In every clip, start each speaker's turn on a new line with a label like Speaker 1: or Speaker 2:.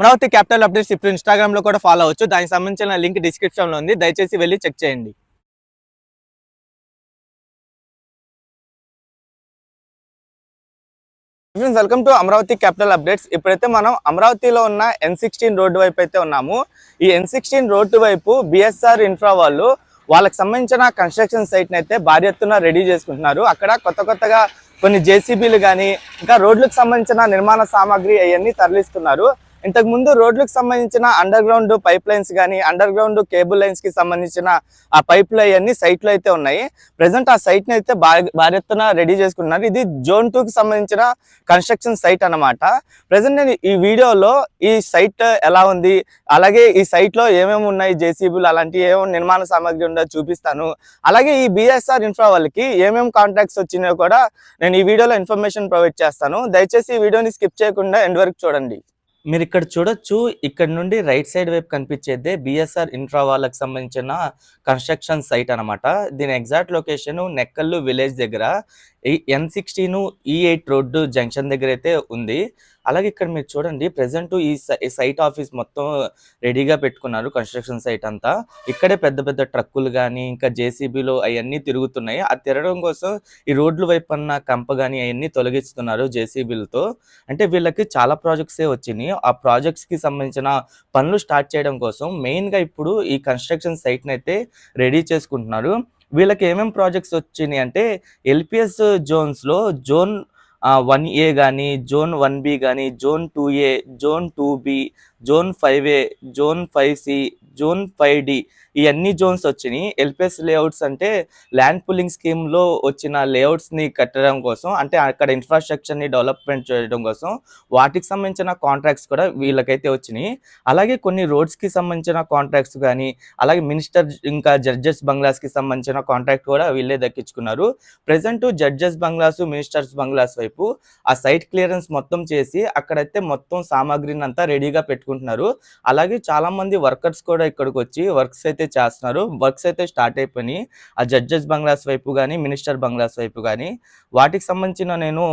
Speaker 1: Amaravati capital updates ఇప్పుడు ఇన్స్టాగ్రామ్లో కూడా ఫాలో అవ్వచ్చు. దానికి సంబంధించిన లింక్ డిస్క్రిప్షన్లో ఉంది. దయచేసి వెళ్ళి చెక్ చేయండి. Friends welcome to Amaravati capital updates. ఇప్పుడైతే మనం అమరావతిలో ఉన్న ఎన్ సిక్స్టీన్ రోడ్డు వైపు అయితే ఉన్నాము. ఈ ఎన్ సిక్స్టీన్ రోడ్డు వైపు బిఎస్ఆర్ ఇన్ఫ్రా వాళ్ళు వాళ్ళకి సంబంధించిన కన్స్ట్రక్షన్ సైట్ని అయితే భారీ ఎత్తున రెడీ చేసుకుంటున్నారు. అక్కడ కొత్త కొత్తగా కొన్ని జేసీబీలు కానీ ఇంకా రోడ్లకు సంబంధించిన నిర్మాణ సామాగ్రి అవన్నీ తరలిస్తున్నారు. ఇంతకు ముందు రోడ్లకు సంబంధించిన అండర్ గ్రౌండ్ పైప్ లైన్స్ కానీ అండర్ గ్రౌండ్ కేబుల్ లైన్స్కి సంబంధించిన ఆ పైపులు అవన్నీ సైట్లో అయితే ఉన్నాయి. ప్రెసెంట్ ఆ సైట్ని అయితే భారీ ఎత్తున రెడీ చేసుకున్నారు. ఇది జోన్ టూ కి సంబంధించిన కన్స్ట్రక్షన్ సైట్ అన్నమాట. ప్రెసెంట్ నేను ఈ వీడియోలో ఈ సైట్ ఎలా ఉంది అలాగే ఈ సైట్లో ఏమేమి ఉన్నాయి జేసీబీలు అలాంటి ఏమేమి నిర్మాణ సామాగ్రి ఉందో చూపిస్తాను. అలాగే ఈ బిఎస్ఆర్ ఇన్ఫ్రా వాళ్ళకి ఏమేమి కాంటాక్ట్స్ వచ్చినాయో కూడా నేను ఈ వీడియోలో ఇన్ఫర్మేషన్ ప్రొవైడ్ చేస్తాను. దయచేసి ఈ వీడియోని స్కిప్ చేయకుండా ఎండ్ వరకు చూడండి. మీరు ఇక్కడ చూడొచ్చు ఇక్కడ నుండి రైట్ సైడ్ వైపు కనిపించేదే బిఎస్ఆర్ ఇన్ఫ్రా వాళ్ళకి సంబంధించిన కన్స్ట్రక్షన్ సైట్ అన్నమాట. దీని ఎగ్జాక్ట్ లొకేషన్ నెక్కల్లు విలేజ్ దగ్గర. N sixteen E eight e road junction దగ్గర అయితే ఉంది. అలాగే ఇక్కడ మీరు చూడండి ప్రెసెంట్ ఈ సైట్ ఆఫీస్ మొత్తం రెడీగా పెట్టుకున్నారు కన్స్ట్రక్షన్ సైట్ అంతా. ఇక్కడే పెద్ద పెద్ద ట్రక్కులు కానీ ఇంకా జేసీబీలు అవన్నీ తిరుగుతున్నాయి. ఆ తిరగడం కోసం ఈ రోడ్ల వైపు అన్న కంప కానీ అవన్నీ తొలగిస్తున్నారు జేసీబీలతో అంటే వీళ్ళకి చాలా ప్రాజెక్ట్సే వచ్చినాయి. ఆ ప్రాజెక్ట్స్కి సంబంధించిన పనులు స్టార్ట్ చేయడం కోసం మెయిన్గా ఇప్పుడు ఈ కన్స్ట్రక్షన్ సైట్ని అయితే రెడీ చేసుకుంటున్నారు. వీళ్ళకి ఏమేమి ప్రాజెక్ట్స్ వచ్చినాయి అంటే ఎల్పిఎస్ జోన్స్లో జోన్ వన్ ఏ కానీ జోన్ వన్ బి కానీ zone two A zone two B zone five A zone five C zone five D ఈ అన్ని జోన్స్ వచ్చినాయి. ఎల్పిఎస్ లేఅవుట్స్ అంటే ల్యాండ్ పుల్లింగ్ స్కీమ్లో వచ్చిన లేఅవుట్స్ని కట్టడం కోసం అంటే అక్కడ ఇన్ఫ్రాస్ట్రక్చర్ని డెవలప్మెంట్ చేయడం కోసం వాటికి సంబంధించిన కాంట్రాక్ట్స్ కూడా వీళ్ళకైతే వచ్చినాయి. అలాగే కొన్ని రోడ్స్కి సంబంధించిన కాంట్రాక్ట్స్ కానీ అలాగే మినిస్టర్ ఇంకా జడ్జెస్ బంగ్లాస్కి సంబంధించిన కాంట్రాక్ట్ కూడా వీళ్ళే దక్కించుకున్నారు. Present judges bungalows ministers bungalows వైపు ఆ సైట్ క్లియరెన్స్ మొత్తం చేసి అక్కడైతే మొత్తం సామాగ్రిని అంతా రెడీగా పెట్టుకుంటున్నారు. అలాగే చాలా మంది వర్కర్స్ కూడా ఇక్కడికి వచ్చి వర్క్స్ అయితే చేస్తున్నారు. వర్క్స్ అయితే స్టార్ట్ అయిపోయినాయి. ఆ జడ్జెస్ బంగ్లాస్ వైపు కానీ మినిస్టర్ బంగ్లాస్ వైపు కానీ వాటికి సంబంధించిన నేను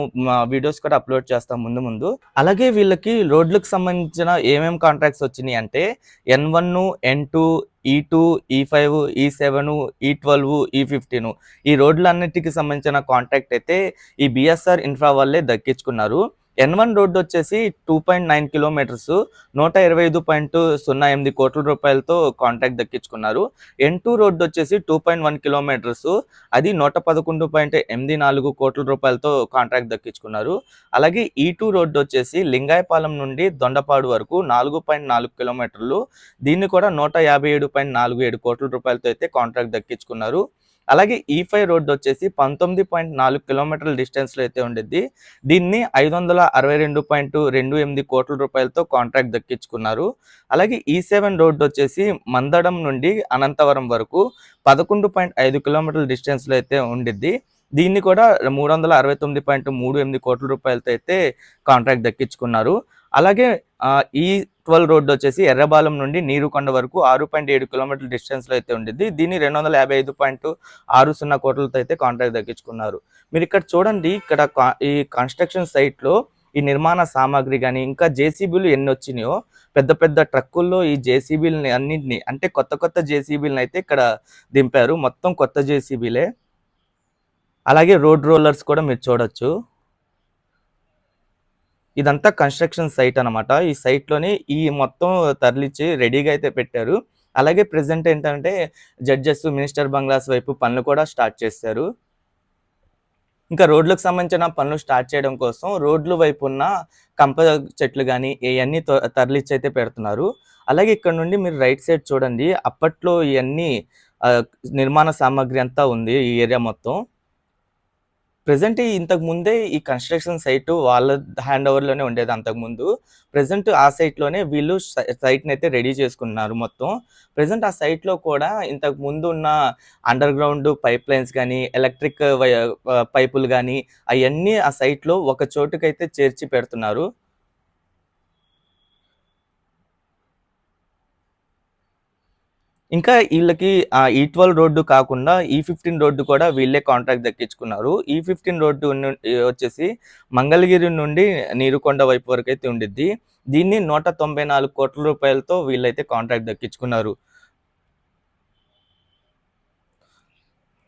Speaker 1: వీడియోస్ కూడా అప్లోడ్ చేస్తాను ముందు ముందు. అలాగే వీళ్ళకి రోడ్లకు సంబంధించిన ఏమేమి కాంట్రాక్ట్స్ వచ్చినాయి అంటే N one N two E two E five E seven E twelve E fifteen ఈ రోడ్లన్నిటికి సంబంధించిన కాంట్రాక్ట్ అయితే ఈ బిఎస్ఆర్ ఇన్ఫ్రా వాళ్ళే దక్కించుకున్నారు. ఎన్ వన్ రోడ్డు వచ్చేసి టూ పాయింట్ నైన్ కిలోమీటర్స్ నూట ఇరవై ఐదు పాయింట్ సున్నా ఎనిమిది కోట్ల రూపాయలతో కాంట్రాక్ట్ దక్కించుకున్నారు. ఎన్ టూ రోడ్డు వచ్చేసి టూ పాయింట్ వన్ కిలోమీటర్స్ అది నూట పదకొండు పాయింట్ ఎనిమిది నాలుగు కోట్ల రూపాయలతో కాంట్రాక్ట్ దక్కించుకున్నారు. అలాగే ఈ టూ రోడ్డు వచ్చేసి లింగాయపాలెం నుండి దొండపాడు వరకు నాలుగు పాయింట్ నాలుగు కిలోమీటర్లు దీన్ని కూడా నూట యాభై ఏడు పాయింట్ నాలుగు ఏడు కోట్ల రూపాయలతో అయితే కాంట్రాక్ట్ దక్కించుకున్నారు. అలాగే e ఈ ఫైవ్ రోడ్డు వచ్చేసి పంతొమ్మిది పాయింట్ నాలుగు కిలోమీటర్ల డిస్టెన్స్లో అయితే ఉండేది దీన్ని ఐదు వందల అరవై రెండు పాయింట్ రెండు ఎనిమిది కోట్ల రూపాయలతో కాంట్రాక్ట్ దక్కించుకున్నారు. అలాగే e ఈ సెవెన్ రోడ్డు వచ్చేసి మందడం నుండి అనంతవరం వరకు పదకొండు పాయింట్ ఐదు కిలోమీటర్ల డిస్టెన్స్లో అయితే ఉండిద్ది. దీన్ని కూడా మూడు వందల అరవై తొమ్మిది పాయింట్ మూడు ఎనిమిది కోట్ల రూపాయలతో అయితే కాంట్రాక్ట్ దక్కించుకున్నారు. అలాగే ఈ ట్వెల్వ్ రోడ్డు వచ్చేసి ఎర్రబాలెం నుండి నీరుకొండ వరకు ఆరు పాయింట్ ఏడు కిలోమీటర్ల డిస్టెన్స్లో అయితే ఉండిద్ది. దీన్ని రెండు వందల యాభై ఐదు పాయింట్ ఆరు సున్నా కోట్లతో అయితే కాంట్రాక్ట్ దక్కించుకున్నారు. మీరు ఇక్కడ చూడండి ఇక్కడ ఈ కన్స్ట్రక్షన్ సైట్లో ఈ నిర్మాణ సామాగ్రి కానీ ఇంకా జేసీబీలు ఎన్ని వచ్చినాయో పెద్ద పెద్ద ట్రక్కుల్లో ఈ జేసీబీలని అన్నింటినీ అంటే కొత్త కొత్త జేసీబీలను అయితే ఇక్కడ దింపారు. మొత్తం కొత్త జేసీబీలే. అలాగే రోడ్ రోలర్స్ కూడా మీరు చూడొచ్చు. ఇదంతా కన్స్ట్రక్షన్ సైట్ అనమాట ఈ సైట్లోనే ఈ మొత్తం తరలిచ్చి రెడీగా అయితే పెట్టారు. అలాగే ప్రెసెంట్ ఏంటంటే జడ్జెస్ మినిస్టర్ బంగ్లాస్ వైపు పనులు కూడా స్టార్ట్ చేశారు. ఇంకా రోడ్లకు సంబంధించిన పనులు స్టార్ట్ చేయడం కోసం రోడ్ల వైపు ఉన్న కంప చెట్లు కానీ ఇవన్నీ తరలిచ్చి అయితే పెడుతున్నారు. అలాగే ఇక్కడ నుండి మీరు రైట్ సైడ్ చూడండి. అప్పట్లో ఇవన్నీ నిర్మాణ సామాగ్రి అంతా ఉంది ఈ ఏరియా మొత్తం. ప్రజెంట్ ఇంతకు ముందే ఈ కన్స్ట్రక్షన్ సైట్ వాళ్ళ హ్యాండ్ ఓవర్లోనే ఉండేది అంతకు ముందు ప్రజెంట్ ఆ సైట్లోనే వీళ్ళు సైట్ని అయితే రెడీ చేసుకున్నారు మొత్తం. ప్రజెంట్ ఆ సైట్లో కూడా ఇంతకు ముందు ఉన్న అండర్ గ్రౌండ్ పైప్ లైన్స్ కానీ ఎలక్ట్రిక్ పైపులు కానీ అవన్నీ ఆ సైట్లో ఒక చోటుకైతే చేర్చి పెడుతున్నారు. ఇంకా వీళ్ళకి ఆ ఈ ట్వెల్వ్ రోడ్డు కాకుండా ఈ ఫిఫ్టీన్ రోడ్డు కూడా వీళ్ళే కాంట్రాక్ట్ దక్కించుకున్నారు. ఈ ఫిఫ్టీన్ రోడ్డు వచ్చేసి మంగళగిరి నుండి నీరుకొండ వైపు వరకు అయితే ఉండిద్ది. దీన్ని నూట తొంభై నాలుగు కోట్ల రూపాయలతో వీళ్ళైతే కాంట్రాక్ట్ దక్కించుకున్నారు.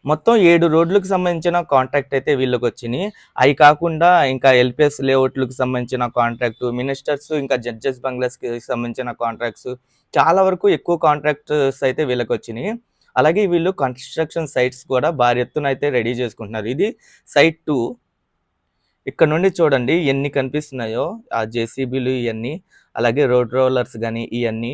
Speaker 1: మొత్తం ఏడు రోడ్లకు సంబంధించిన కాంట్రాక్ట్ అయితే వీళ్ళకి వచ్చినాయి అవి కాకుండా ఇంకా ఎల్పిఎస్ లేఅవుట్లకు సంబంధించిన కాంట్రాక్ట్ మినిస్టర్స్ ఇంకా జడ్జెస్ బంగ్లాస్కి సంబంధించిన కాంట్రాక్ట్స్ చాలా వరకు ఎక్కువ కాంట్రాక్ట్స్ అయితే వీళ్ళకి వచ్చినాయి అలాగే వీళ్ళు కన్స్ట్రక్షన్ సైట్స్ కూడా భారీ ఎత్తున అయితే రెడీ చేసుకుంటున్నారు. ఇది సైట్ టూ ఇక్కడ నుండి చూడండి ఎన్ని కనిపిస్తున్నాయో ఆ జేసీబీలు ఇవన్నీ అలాగే రోడ్ రోలర్స్ కానీ ఇవన్నీ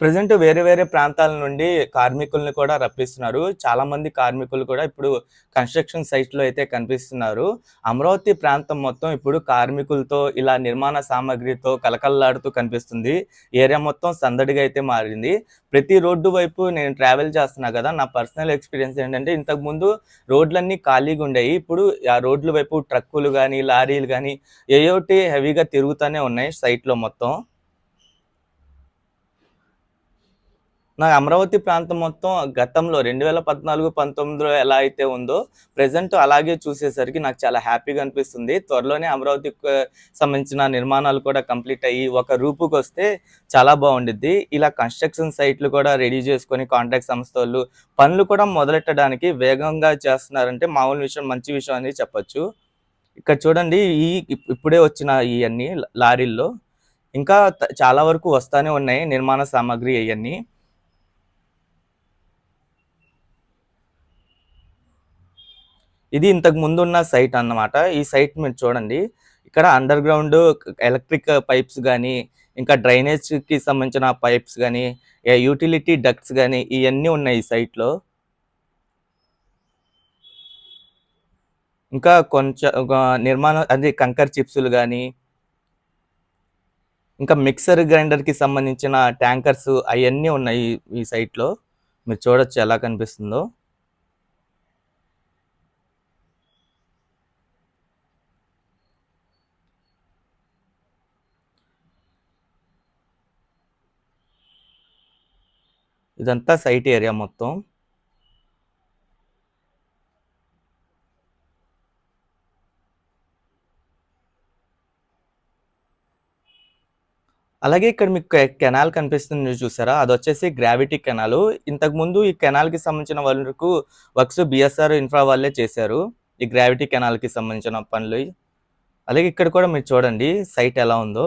Speaker 1: ప్రజెంట్ వేరే వేరే ప్రాంతాల నుండి కార్మికుల్ని కూడా రప్పిస్తున్నారు. చాలా మంది కార్మికులు కూడా ఇప్పుడు కన్స్ట్రక్షన్ సైట్లో అయితే కనిపిస్తున్నారు. అమరావతి ప్రాంతం మొత్తం ఇప్పుడు కార్మికులతో ఇలా నిర్మాణ సామాగ్రితో కలకల్లాడుతూ కనిపిస్తుంది. ఏరియా మొత్తం సందడిగా అయితే మారింది. ప్రతి రోడ్డు వైపు నేను ట్రావెల్ చేస్తున్నా కదా నా పర్సనల్ ఎక్స్పీరియన్స్ ఏంటంటే ఇంతకు ముందు రోడ్లన్నీ ఖాళీగా ఉండేవి. ఇప్పుడు ఆ రోడ్ల వైపు ట్రక్కులు కానీ లారీలు కానీ ఏయోటి హెవీగా తిరుగుతూనే ఉన్నాయి సైట్లో మొత్తం. నా అమరావతి ప్రాంతం మొత్తం గతంలో రెండు వేల పద్నాలుగు పంతొమ్మిదిలో ఎలా అయితే ఉందో ప్రజెంట్ అలాగే చూసేసరికి నాకు చాలా హ్యాపీగా అనిపిస్తుంది. త్వరలోనే అమరావతికి సంబంధించిన నిర్మాణాలు కూడా కంప్లీట్ అయ్యి ఒక రూపుకి వస్తే చాలా బాగుండిద్ది. ఇలా కన్స్ట్రక్షన్ సైట్లు కూడా రెడీ చేసుకొని కాంట్రాక్ట్ సంస్థ వాళ్ళు పనులు కూడా మొదలెట్టడానికి వేగంగా చేస్తున్నారంటే మామూలు విషయం మంచి విషయం అని చెప్పొచ్చు. ఇక్కడ చూడండి ఈ ఇప్పుడే వచ్చిన ఇవన్నీ లారీల్లో ఇంకా చాలా వరకు వస్తానే ఉన్నాయి నిర్మాణ సామాగ్రి ఇవన్నీ ఇది ఇంతకు ముందు ఉన్న సైట్ అన్నమాట. ఈ సైట్ మీరు చూడండి. ఇక్కడ అండర్ గ్రౌండ్ ఎలక్ట్రిక్ పైప్స్ కానీ ఇంకా డ్రైనేజ్కి సంబంధించిన పైప్స్ కానీ యూటిలిటీ డక్ట్స్ కానీ ఇవన్నీ ఉన్నాయి ఈ సైట్లో ఇంకా కొంచెం నిర్మాణం అదే కంకర్ చిప్స్లు కానీ ఇంకా మిక్సర్ గ్రైండర్కి సంబంధించిన ట్యాంకర్స్ అవన్నీ ఉన్నాయి ఈ- సైట్లో మీరు చూడొచ్చు ఎలా కనిపిస్తుందో. ఇదంతా సైట్ ఏరియా మొత్తం. అలాగే ఇక్కడ మీకు కె- కెనాల్ కనిపిస్తుంది చూసారా? అది వచ్చేసి గ్రావిటీ కెనాల్. ఇంతకుముందు ఈ కెనాల్కి సంబంధించిన వరకు వర్క్స్ బిఎస్ఆర్ ఇన్ఫ్రా వాళ్ళే చేశారు ఈ గ్రావిటీ కెనాల్కి సంబంధించిన పనులు. అలాగే ఇక్కడ కూడా మీరు చూడండి సైట్ ఎలా ఉందో.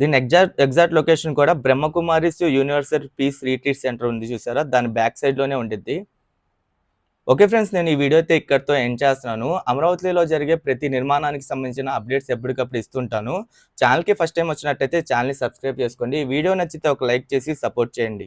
Speaker 1: దీని ఎగ్జాక్ట్ ఎగ్జాక్ట్ లొకేషన్ కూడా Brahma Kumaris universal peace retreat centre ఉంది చూసారా? దాని బ్యాక్ సైడ్లోనే ఉండిద్ది. ఓకే ఫ్రెండ్స్ నేను ఈ వీడియో అయితే ఇక్కడితో ఎండ్ చేస్తున్నాను. అమరావతిలో జరిగే ప్రతి నిర్మాణానికి సంబంధించిన అప్డేట్స్ ఎప్పటికప్పుడు ఇస్తుంటాను. ఛానల్కి ఫస్ట్ టైం వచ్చినట్టయితే ఛానల్ని సబ్స్క్రైబ్ చేసుకోండి. ఈ వీడియో నచ్చితే ఒక లైక్ చేసి సపోర్ట్ చేయండి.